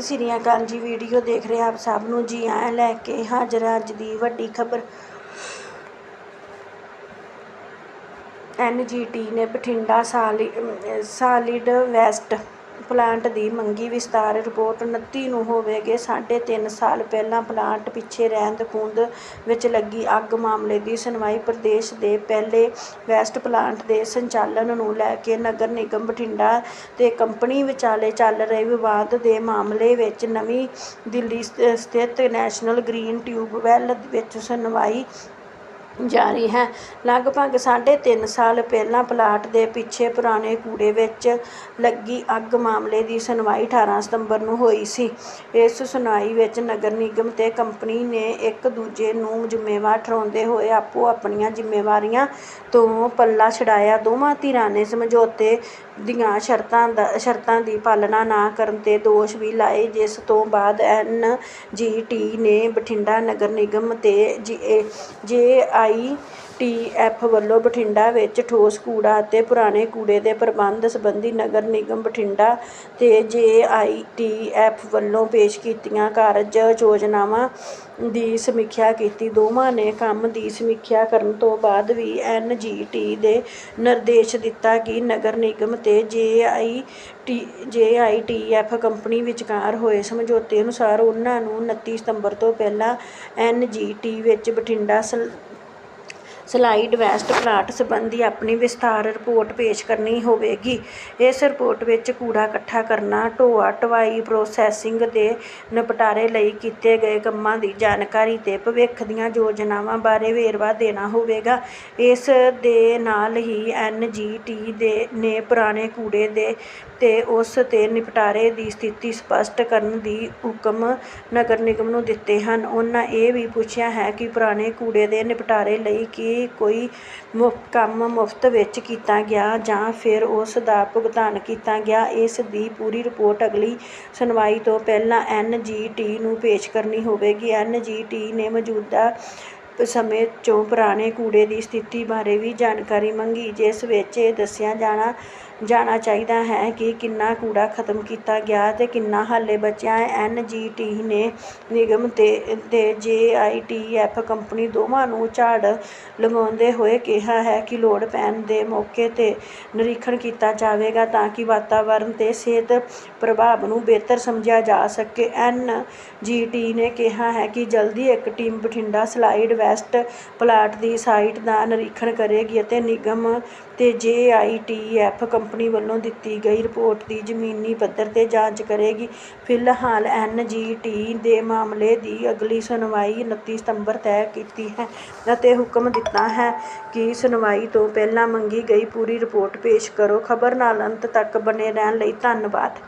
ਸਤਿ ਸ਼੍ਰੀ ਅਕਾਲ ਜੀ ਵੀਡੀਓ ਦੇਖ ਰਹੇ ਆਪ ਸਭ ਨੂੰ। ਜੀ ਆਇਆਂ ਲੈ ਕੇ ਹਾਜ਼ਰ ਅੱਜ ਦੀ ਵੱਡੀ ਖਬਰ। ਐਨਜੀਟੀ ਨੇ ਬਠਿੰਡਾ ਸਾਲੀ ਸਾਲਿਡ ਵੈਸਟ ਪਲਾਂਟ ਦੀ ਮੰਗੀ ਵਿਸਥਾਰ ਰਿਪੋਰਟ 29 ਨੂੰ ਹੋਵੇਗੀ। ਸਾਢੇ ਤਿੰਨ ਸਾਲ ਪਹਿਲਾਂ ਪਲਾਂਟ ਪਿੱਛੇ ਰਹਿੰਦ ਖੂੰਹਦ ਵਿੱਚ ਲੱਗੀ ਅੱਗ ਮਾਮਲੇ ਦੀ ਸੁਣਵਾਈ ਪ੍ਰਦੇਸ਼ ਦੇ ਪਹਿਲੇ ਵੈਸਟ ਪਲਾਂਟ ਦੇ ਸੰਚਾਲਨ ਨੂੰ ਲੈ ਕੇ ਨਗਰ ਨਿਗਮ ਬਠਿੰਡਾ ਤੇ ਕੰਪਨੀ ਵਿਚਾਲੇ ਚੱਲ ਰਹੇ ਵਿਵਾਦ ਦੇ ਮਾਮਲੇ ਵਿੱਚ ਨਵੀਂ ਦਿੱਲੀ ਸਥ- ਸਥਿਤ ਨੈਸ਼ਨਲ ਗ੍ਰੀਨ ਟਿਊਬਵੈੱਲ ਵਿੱਚ ਸੁਣਵਾਈ ਜਾਰੀ ਹੈ। ਲਗਭਗ ਸਾਢੇ ਤਿੰਨ ਸਾਲ ਪਹਿਲਾਂ ਪਲਾਟ ਦੇ ਪਿੱਛੇ ਪੁਰਾਣੇ ਕੂੜੇ ਵਿੱਚ ਲੱਗੀ ਅੱਗ ਮਾਮਲੇ ਦੀ ਸੁਣਵਾਈ 18 ਸਤੰਬਰ ਨੂੰ ਹੋਈ ਸੀ। ਇਸ ਸੁਣਵਾਈ ਵਿੱਚ ਨਗਰ ਨਿਗਮ ਤੇ ਕੰਪਨੀ ਨੇ ਇੱਕ ਦੂਜੇ ਨੂੰ ਜ਼ਿੰਮੇਵਾਰ ਠਹਿਰਾਉਂਦੇ ਹੋਏ ਆਪੋ ਆਪਣੀਆਂ ਜ਼ਿੰਮੇਵਾਰੀਆਂ ਤੋਂ ਪੱਲਾ ਛਡਾਇਆ। ਦੋਵਾਂ ਧਿਰਾਂ ਨੇ ਸਮਝੌਤੇ ਦੀਆਂ ਸ਼ਰਤਾਂ ਦਾ, ਸ਼ਰਤਾਂ ਦੀ ਪਾਲਣਾ ਨਾ ਕਰਨ ਤੇ ਦੋਸ਼ ਵੀ ਲਾਏ। ਜਿਸ ਤੋਂ ਬਾਅਦ ਐੱਨ ਜੀ ਟੀ ਨੇ ਬਠਿੰਡਾ ਨਗਰ ਨਿਗਮ ਤੇ ਜੇ ਆਈ ਟੀ ਐੱਫ ਵੱਲੋਂ ਬਠਿੰਡਾ ਵਿੱਚ ਠੋਸ ਕੂੜਾ ਅਤੇ ਪੁਰਾਣੇ ਕੂੜੇ ਦੇ ਪ੍ਰਬੰਧ ਸੰਬੰਧੀ ਨਗਰ ਨਿਗਮ ਬਠਿੰਡਾ ਅਤੇ ਜੇ ਆਈ ਟੀ ਐੱਫ ਵੱਲੋਂ ਪੇਸ਼ ਕੀਤੀਆਂ ਕਾਰਜ ਯੋਜਨਾਵਾਂ ਦੀ ਸਮੀਖਿਆ ਕੀਤੀ। ਦੋਵਾਂ ਨੇ ਕੰਮ ਦੀ ਸਮੀਖਿਆ ਕਰਨ ਤੋਂ ਬਾਅਦ ਵੀ ਐੱਨ ਜੀ ਟੀ ਦੇ ਨਿਰਦੇਸ਼ ਦਿੱਤਾ ਕਿ ਨਗਰ ਨਿਗਮ ਅਤੇ ਜੇ ਆਈ ਟੀ, ਜੇ ਆਈ ਟੀ ਐੱਫ ਕੰਪਨੀ ਵਿਚਕਾਰ ਹੋਏ ਸਮਝੌਤੇ ਅਨੁਸਾਰ ਉਹਨਾਂ ਨੂੰ 29 ਸਤੰਬਰ ਤੋਂ ਪਹਿਲਾਂ ਐੱਨ ਜੀ ਟੀ ਵਿੱਚ ਬਠਿੰਡਾ ਸਲ ਸਲਾਈਡ ਵੈਸਟ ਪਲਾਟ ਸੰਬੰਧੀ ਆਪਣੀ ਵਿਸਥਾਰ ਰਿਪੋਰਟ ਪੇਸ਼ ਕਰਨੀ ਹੋਵੇਗੀ। ਇਸ ਰਿਪੋਰਟ ਵਿੱਚ ਕੂੜਾ ਇਕੱਠਾ ਕਰਨਾ, ਢੋਆ ਢਵਾਈ ਪ੍ਰੋਸੈਸਿੰਗ ਦੇ ਨਿਪਟਾਰੇ ਲਈ ਕੀਤੇ ਗਏ ਕੰਮਾਂ ਦੀ ਜਾਣਕਾਰੀ ਤੇ ਭਵਿੱਖ ਦੀਆਂ ਯੋਜਨਾਵਾਂ ਬਾਰੇ ਵੇਰਵਾ ਦੇਣਾ ਹੋਵੇਗਾ। ਇਸ ਦੇ ਨਾਲ ਹੀ ਐਨ ਜੀ ਟੀ ਦੇ ਨੇ ਪੁਰਾਣੇ ਕੂੜੇ ਦੇ ਤੇ ਉਸ ਤੇ ਨਿਪਟਾਰੇ ਦੀ ਸਥਿਤੀ ਸਪਸ਼ਟ ਕਰਨ ਦੀ ਹੁਕਮ ਨਗਰ ਨਿਗਮ ਨੂੰ ਦਿੱਤੇ ਹਨ। ਉਹਨਾਂ ਇਹ ਵੀ ਪੁੱਛਿਆ ਹੈ ਕਿ ਪੁਰਾਣੇ ਕੂੜੇ ਦੇ ਨਿਪਟਾਰੇ ਲਈ ਕੀ ਕੋਈ ਮੁਫਤ ਕੰਮ ਮੁਫਤ ਵਿੱਚ ਕੀਤਾ ਗਿਆ ਜਾਂ ਫਿਰ ਉਸ ਦਾ ਭੁਗਤਾਨ ਕੀਤਾ ਗਿਆ, ਇਸ ਦੀ ਪੂਰੀ ਰਿਪੋਰਟ ਅਗਲੀ ਸੁਣਵਾਈ ਤੋਂ ਪਹਿਲਾਂ ਐੱਨ ਜੀ ਟੀ ਨੂੰ ਪੇਸ਼ ਕਰਨੀ ਹੋਵੇਗੀ। ਐਨ ਜੀ ਟੀ ਨੇ ਮੌਜੂਦਾ ਸਮੇਂ 'ਚੋਂ ਪੁਰਾਣੇ ਕੂੜੇ ਦੀ ਸਥਿਤੀ ਬਾਰੇ ਵੀ ਜਾਣਕਾਰੀ ਮੰਗੀ, ਜਿਸ ਵਿੱਚ ਇਹ ਦੱਸਿਆ ਜਾਣਾ ਜਾਣਾ ਚਾਹੀਦਾ ਹੈ ਕਿ ਕਿੰਨਾ ਕੂੜਾ ਖਤਮ ਕੀਤਾ ਗਿਆ ਅਤੇ ਕਿੰਨਾ ਹਾਲੇ ਬਚਿਆ ਹੈ। ਐਨ ਜੀ ਟੀ ਨੇ ਨਿਗਮ ਅਤੇ ਅਤੇ J I T F company ਦੋਵਾਂ ਨੂੰ ਝਾੜ ਲਗਾਉਂਦੇ ਹੋਏ ਕਿਹਾ ਹੈ ਕਿ ਲੋੜ ਪੈਣ ਦੇ ਮੌਕੇ ਤੇ ਨਿਰੀਖਣ ਕੀਤਾ ਜਾਵੇਗਾ ਤਾਂ ਕਿ ਵਾਤਾਵਰਨ ਅਤੇ ਸਿਹਤ ਪ੍ਰਭਾਵ ਨੂੰ ਬਿਹਤਰ ਸਮਝਿਆ ਜਾ ਸਕੇ। ਐਨ ਜੀ ਟੀ ਨੇ ਕਿਹਾ ਹੈ ਕਿ ਜਲਦੀ ਇੱਕ team Bathinda solid waste plot ਦੀ ਸਾਈਟ ਦਾ ਨਿਰੀਖਣ ਕਰੇਗੀ ਅਤੇ ਨਿਗਮ ਅਤੇ J I T F company ਵੱਲੋਂ ਦਿੱਤੀ ਗਈ ਰਿਪੋਰਟ ਦੀ ਜ਼ਮੀਨੀ ਪੱਧਰ ਤੇ ਜਾਂਚ ਕਰੇਗੀ। ਫਿਲਹਾਲ ਐੱਨ ਜੀ ਟੀ ਦੇ ਮਾਮਲੇ ਦੀ ਅਗਲੀ ਸੁਣਵਾਈ 29 ਸਤੰਬਰ ਤੈਅ ਕੀਤੀ ਹੈ ਅਤੇ ਹੁਕਮ ਦਿੱਤਾ ਹੈ ਕਿ ਸੁਣਵਾਈ ਤੋਂ ਪਹਿਲਾਂ ਮੰਗੀ ਗਈ ਪੂਰੀ ਰਿਪੋਰਟ ਪੇਸ਼ ਕਰੋ। ਖਬਰ ਨਾਲ ਅੰਤ ਤੱਕ ਬਣੇ ਰਹਿਣ ਲਈ ਧੰਨਵਾਦ।